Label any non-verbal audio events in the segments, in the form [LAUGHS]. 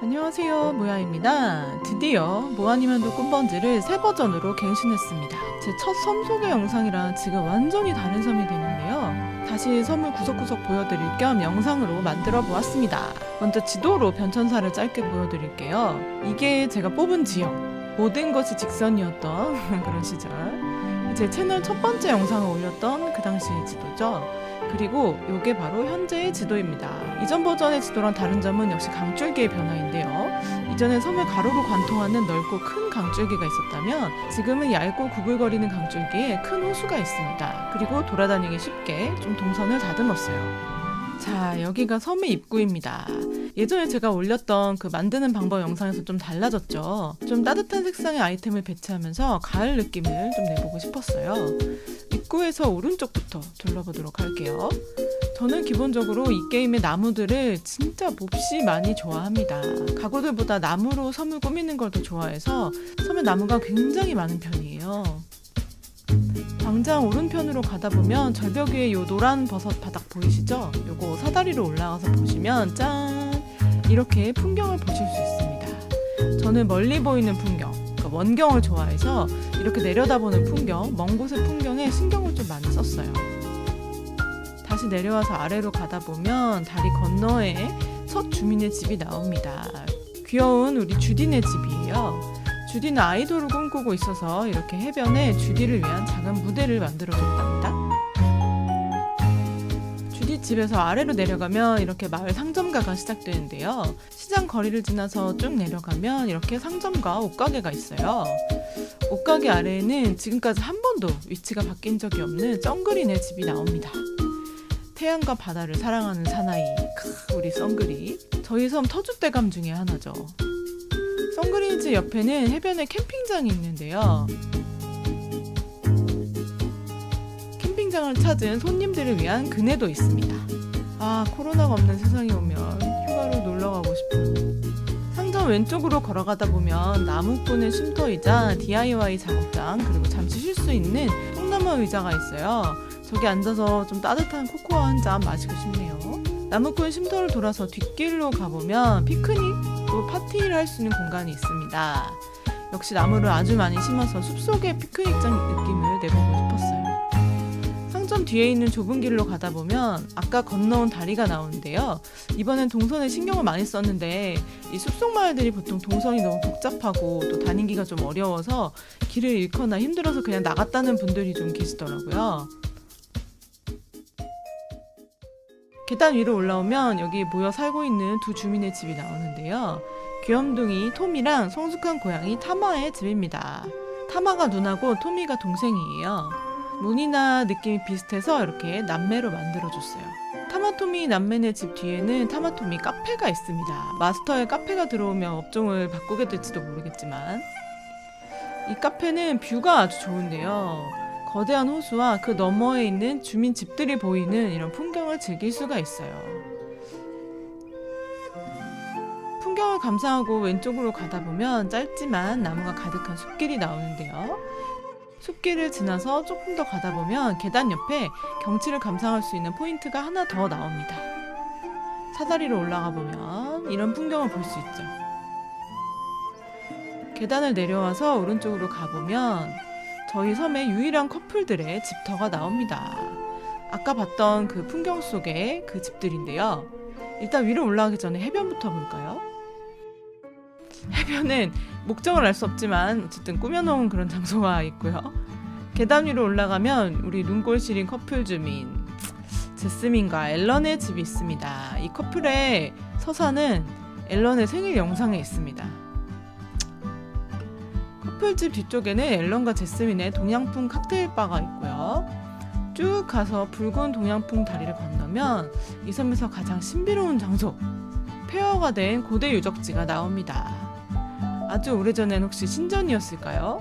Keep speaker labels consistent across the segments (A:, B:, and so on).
A: 안녕하세요 모야입니다. 드디어 모아니면도 꿈번지를 새 버전으로 갱신했습니다. 제 첫 섬 소개 영상이랑 지금 완전히 다른 섬이 되는데요. 다시 섬을 구석구석 보여드릴 겸 영상으로 만들어 보았습니다. 먼저 지도로 변천사를 짧게 보여드릴게요. 이게 제가 뽑은 지역 모든 것이 직선이었던 [LAUGHS] 그런 시절 제 채널 첫 번째 영상을 올렸던 그 당시의 지도죠 그리고 이게 바로 현재의 지도입니다. 이전 버전의 지도랑 다른 점은 역시 강줄기의 변화인데요. 이전에 섬을 가로로 관통하는 넓고 큰 강줄기가 있었다면 지금은 얇고 구불거리는 강줄기에 큰 호수가 있습니다. 그리고 돌아다니기 쉽게 좀 동선을 다듬었어요. 자, 여기가 섬의 입구입니다. 예전에 제가 올렸던 그 만드는 방법 영상에서 좀 달라졌죠. 좀 따뜻한 색상의 아이템을 배치하면서 가을 느낌을 좀 내보고 싶었어요. 입구에서 오른쪽부터 둘러보도록 할게요. 저는 기본적으로 이 게임의 나무들을 진짜 몹시 많이 좋아합니다. 가구들보다 나무로 섬을 꾸미는 걸 더 좋아해서 섬에 나무가 굉장히 많은 편이에요. 광장 오른편으로 가다 보면 절벽 위에 요 노란 버섯 바닥 보이시죠? 요거 사다리로 올라가서 보시면 짠! 이렇게 풍경을 보실 수 있습니다. 저는 멀리 보이는 풍경, 그러니까 원경을 좋아해서 이렇게 내려다보는 풍경, 먼 곳의 풍경에 신경을 좀 많이 썼어요. 다시 내려와서 아래로 가다 보면 다리 건너에 첫 주민의 집이 나옵니다. 귀여운 우리 주디네 집이에요. 주디는 아이돌을 꿈꾸고 있어서 이렇게 해변에 주디를 위한 작은 무대를 만들어줬답니다. 주디 집에서 아래로 내려가면 이렇게 마을 상점가가 시작되는데요. 시장 거리를 지나서 쭉 내려가면 이렇게 상점과 옷가게가 있어요. 옷가게 아래에는 지금까지 한 번도 위치가 바뀐 적이 없는 쩡그린의 집이 나옵니다. 태양과 바다를 사랑하는 사나이, 크, 우리 썬그리. 저희 섬 터줏대감 중에 하나죠. 썬그린즈 옆에는 해변에 캠핑장이 있는데요. 캠핑장을 찾은 손님들을 위한 그네도 있습니다. 아, 코로나가 없는 세상에 오면 휴가로 놀러 가고 싶어요. 상점 왼쪽으로 걸어가다 보면 나무꾼의 쉼터이자 DIY 작업장 그리고 잠시 쉴 수 있는 통나무 의자가 있어요. 저기 앉아서 좀 따뜻한 코코아 한 잔 마시고 싶네요. 나무꾼 쉼터를 돌아서 뒷길로 가보면 피크닉 또 파티를 할 수 있는 공간이 있습니다. 역시 나무를 아주 많이 심어서 숲속의 피크닉장 느낌을 내보고 싶었어요. 상점 뒤에 있는 좁은 길로 가다 보면 아까 건너온 다리가 나오는데요. 이번엔 동선에 신경을 많이 썼는데 이 숲속 마을들이 보통 동선이 너무 복잡하고 또 다니기가 좀 어려워서 길을 잃거나 힘들어서 그냥 나갔다는 분들이 좀 계시더라고요. 계단 위로 올라오면 여기 모여 살고 있는 두 주민의 집이 나오는데요. 귀염둥이 톰이랑 성숙한 고양이 타마의 집입니다. 타마가 누나고 토미가 동생이에요. 문이나 느낌이 비슷해서 이렇게 남매로 만들어줬어요. 타마토미 남매네 집 뒤에는 타마토미 카페가 있습니다. 마스터의 카페가 들어오면 업종을 바꾸게 될지도 모르겠지만 이 카페는 뷰가 아주 좋은데요. 거대한 호수와 그 너머에 있는 주민 집들이 보이는 이런 풍경을 즐길 수가 있어요. 풍경을 감상하고 왼쪽으로 가다 보면 짧지만 나무가 가득한 숲길이 나오는데요. 숲길을 지나서 조금 더 가다 보면 계단 옆에 경치를 감상할 수 있는 포인트가 하나 더 나옵니다. 사다리로 올라가 보면 이런 풍경을 볼 수 있죠. 계단을 내려와서 오른쪽으로 가보면 저희 섬의 유일한 커플들의 집터가 나옵니다. 아까 봤던 그 풍경 속의 그 집들인데요. 일단 위로 올라가기 전에 해변부터 볼까요? 해변은 목적을 알 수 없지만 어쨌든 꾸며놓은 그런 장소가 있고요. 계단 위로 올라가면 우리 눈꼴 시린 커플 주민 제스민과 앨런의 집이 있습니다. 이 커플의 서사는 앨런의 생일 영상에 있습니다. 커플집 뒤쪽에는 앨런과 제스민의 동양풍 칵테일 바가 있고요. 쭉 가서 붉은 동양풍 다리를 건너면 이 섬에서 가장 신비로운 장소 폐허가 된 고대 유적지가 나옵니다. 아주 오래전엔 혹시 신전이었을까요?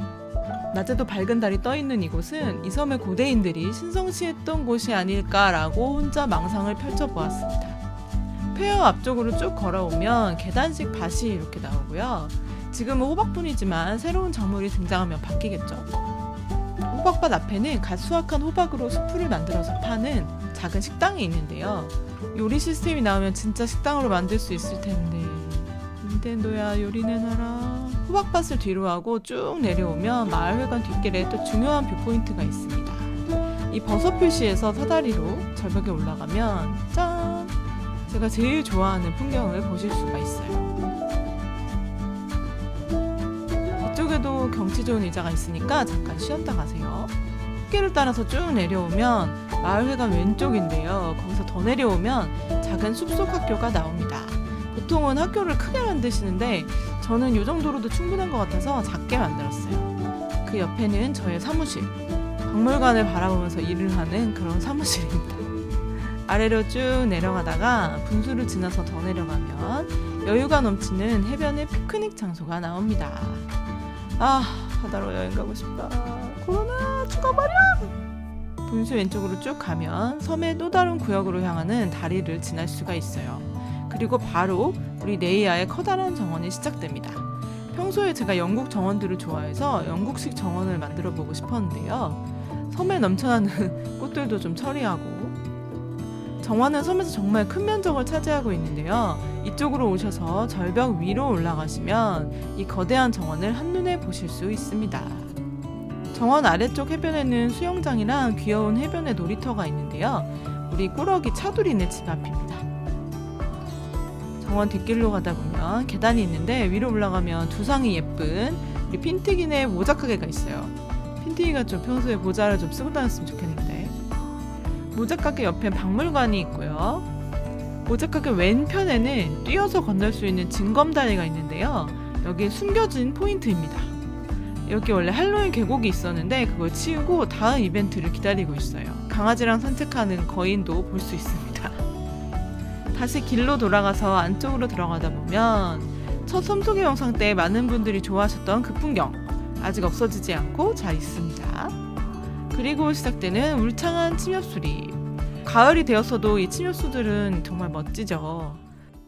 A: 낮에도 밝은 달이 떠 있는 이곳은 이 섬의 고대인들이 신성시했던 곳이 아닐까라고 혼자 망상을 펼쳐보았습니다. 폐허 앞쪽으로 쭉 걸어오면 계단식 밭이 이렇게 나오고요. 지금은 호박뿐이지만 새로운 작물이 등장하면 바뀌겠죠. 호박밭 앞에는 갓 수확한 호박으로 수프를 만들어서 파는 작은 식당이 있는데요. 요리 시스템이 나오면 진짜 식당으로 만들 수 있을 텐데. 음, 닌텐도야 요리는 하라. 호박밭을 뒤로 하고 쭉 내려오면 마을회관 뒷길에 또 중요한 뷰포인트가 있습니다. 이 버섯 표시에서 사다리로 절벽에 올라가면 짠! 제가 제일 좋아하는 풍경을 보실 수가 있어요. 쪽에도 경치 좋은 의자가 있으니까 잠깐 쉬었다 가세요. 숲길을 따라서 쭉 내려오면 마을회관 왼쪽인데요. 거기서 더 내려오면 작은 숲속 학교가 나옵니다. 보통은 학교를 크게 만드시는데 저는 이 정도로도 충분한 것 같아서 작게 만들었어요. 그 옆에는 저의 사무실, 박물관을 바라보면서 일을 하는 그런 사무실입니다. [LAUGHS] 아래로 쭉 내려가다가 분수를 지나서 더 내려가면 여유가 넘치는 해변의 피크닉 장소가 나옵니다. 아, 바다로 여행 가고 싶다. 코로나 죽어버려! 분수 왼쪽으로 쭉 가면 섬의 또 다른 구역으로 향하는 다리를 지날 수가 있어요. 그리고 바로 우리 네이아의 커다란 정원이 시작됩니다. 평소에 제가 영국 정원들을 좋아해서 영국식 정원을 만들어 보고 싶었는데요. 섬에 넘쳐나는 [LAUGHS] 꽃들도 좀 처리하고 정원은 섬에서 정말 큰 면적을 차지하고 있는데요. 이쪽으로 오셔서 절벽 위로 올라가시면 이 거대한 정원을 한눈 에 보실 수 있습니다. 정원 아래쪽 해변에는 수영장이랑 귀여운 해변의 놀이터가 있는데요. 우리 꾸러기 차두리네 집 앞입니다. 정원 뒷길로 가다 보면 계단이 있는데 위로 올라가면 두상이 예쁜 우리 핀티기네 모자 가게가 있어요. 핀티기가 좀 평소에 모자를 좀 쓰고 다녔으면 좋겠는데 모자 가게 옆에 박물관이 있고요. 모자 가게 왼편에는 뛰어서 건널 수 있는 징검다리가 있는데요. 여기 숨겨진 포인트입니다. 여기 원래 할로윈 계곡이 있었는데 그걸 치우고 다음 이벤트를 기다리고 있어요. 강아지랑 산책하는 거인도 볼 수 있습니다. 다시 길로 돌아가서 안쪽으로 들어가다 보면 첫 섬속의 영상 때 많은 분들이 좋아하셨던 그 풍경 아직 없어지지 않고 잘 있습니다. 그리고 시작되는 울창한 침엽수리. 가을이 되었어도 이 침엽수들은 정말 멋지죠.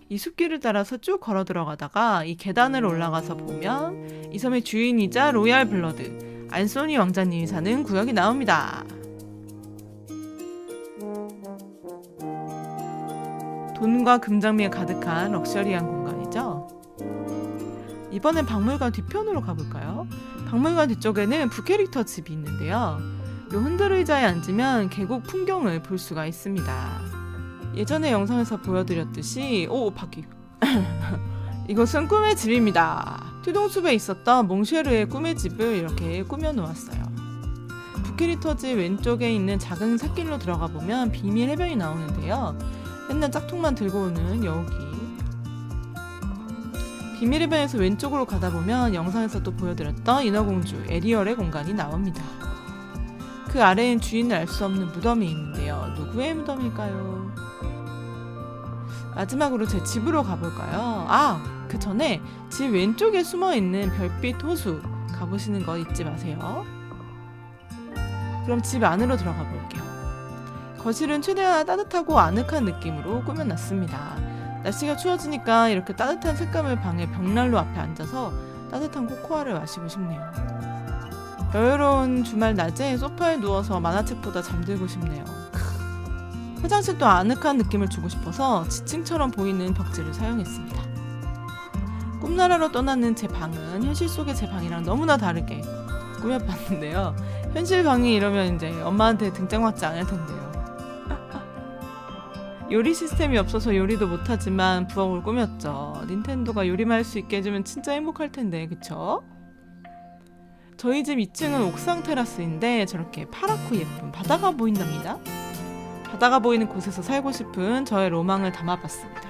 A: 이 숲길을 따라서 쭉 걸어 들어가다가 이 계단을 올라가서 보면 이 섬의 주인이자 로얄 블러드 안소니 왕자님이 사는 구역이 나옵니다. 돈과 금장미가 가득한 럭셔리한 공간이죠. 이번엔 박물관 뒤편으로 가볼까요? 박물관 뒤쪽에는 부캐릭터 집이 있는데요. 요 흔들 의자에 앉으면 계곡 풍경을 볼 수가 있습니다. 예전에 영상에서 보여드렸듯이 오 바퀴 [LAUGHS] 이것은 꿈의 집입니다. 튜동숲에 있었던 몽쉐르의 꿈의 집을 이렇게 꾸며 놓았어요. 집 왼쪽에 있는 작은 샛길로 들어가 보면 비밀 해변이 나오는데요. 맨날 짝퉁만 들고 오는 여기 비밀 해변에서 왼쪽으로 가다 보면 영상에서 또 보여드렸던 인어공주 에리얼의 공간이 나옵니다. 그 아래엔 주인을 알 수 없는 무덤이 있는데요. 누구의 무덤일까요? 마지막으로 제 집으로 가볼까요? 아, 그 전에 집 왼쪽에 숨어 있는 별빛 호수 가보시는 거 잊지 마세요. 그럼 집 안으로 들어가 볼게요. 거실은 최대한 따뜻하고 아늑한 느낌으로 꾸며놨습니다. 날씨가 추워지니까 이렇게 따뜻한 색감을 방의 벽난로 앞에 앉아서 따뜻한 코코아를 마시고 싶네요. 여유로운 주말 낮에 소파에 누워서 만화책보다 잠들고 싶네요. 크. 화장실도 아늑한 느낌을 주고 싶어서 지층처럼 보이는 벽지를 사용했습니다. 꿈나라로 떠나는 제 방은 현실 속의 제 방이랑 너무나 다르게 꾸며봤는데요. 현실 방이 이러면 이제 엄마한테 등짝 맞지 않을 텐데요. [LAUGHS] 요리 시스템이 없어서 요리도 못하지만 부엌을 꾸몄죠. 닌텐도가 요리만 할 수 있게 해주면 진짜 행복할 텐데, 그쵸? 저희 집 2층은 옥상 테라스인데 저렇게 파랗고 예쁜 바다가 보인답니다. 바다가 보이는 곳에서 살고 싶은 저의 로망을 담아봤습니다.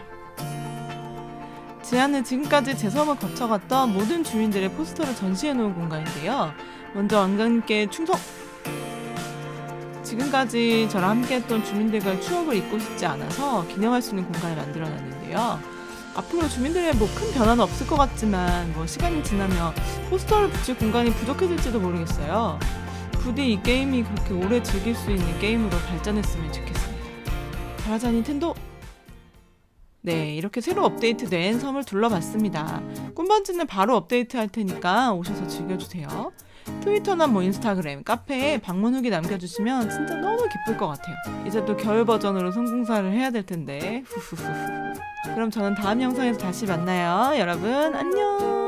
A: 제안은 지금까지 제 섬을 거쳐갔던 모든 주민들의 포스터를 전시해 놓은 공간인데요. 먼저 왕관님께 충성! 지금까지 저랑 함께했던 주민들과의 추억을 잊고 싶지 않아서 기념할 수 있는 공간을 만들어놨는데요. 앞으로 주민들의 뭐 큰 변화는 없을 것 같지만 뭐 시간이 지나면 포스터를 붙일 공간이 부족해질지도 모르겠어요. 부디 이 게임이 그렇게 오래 즐길 수 있는 게임으로 발전했으면 좋겠습니다. 잘하자 닌텐도! 네, 이렇게 새로 업데이트된 섬을 둘러봤습니다. 꿈번지는 바로 업데이트 할 테니까 오셔서 즐겨주세요. 트위터나 뭐 인스타그램, 카페에 방문 후기 남겨주시면 진짜 너무 기쁠 것 같아요. 이제 또 겨울 버전으로 성공사를 해야 될 텐데. 후후후후. 그럼 저는 다음 영상에서 다시 만나요. 여러분, 안녕!